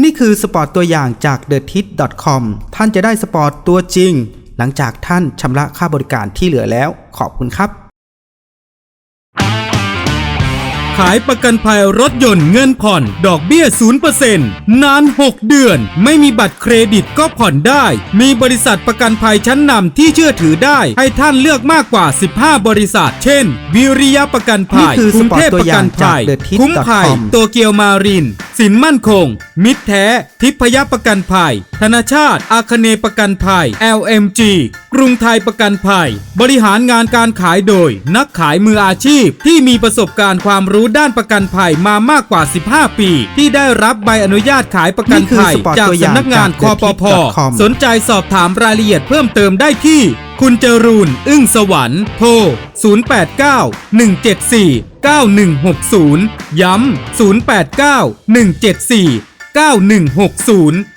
นี่คือสปอร์ตตัวอย่างจาก t h e t i t c o m ท่านจะได้สปอร์ตตัวจริง หลังจากท่านชำระค่าบริการที่เหลือแล้ว ขอบคุณครับ ขายประกันภัยรถยนต์เงินผ่อน ดอกเบี้ย 0%นาน 6 เดือน ไม่มีบัตรเครดิตก็ผ่อนได้ มีบริษัทประกันภัยชั้นนำที่เชื่อถือได้ ให้ท่านเลือกมากกว่า 15 บริษัท เช่นวิริยะประกันภัยนี่คือกรุงเทพสปอร์ตตัวประอย่ากังนภัยจาก The Tip คุ้มภัย com โตเกียวมารินสินมั่นคง มิตรแท้ ทิพยประกันภัย ธนาชาติ อาคเนย์ประกันภัย LMG กรุงไทยประกันภัย บริหารงานการขายโดย นักขายมืออาชีพที่มีประสบการณ์ความรู้ด้านประกันภัยมามากกว่า 15 ปี ที่ได้รับใบอนุญาตขายประกันนี่คือภัยสปอร์ตจากตัวอย่างสำนักงานจากคอปพ thetips.com สนใจสอบถามรายละเอียดเพิ่มเติมได้ที่ คุณจรูนอึ้งสวรรค์โทร 089 174 9160 ย้ำ 089 174 9160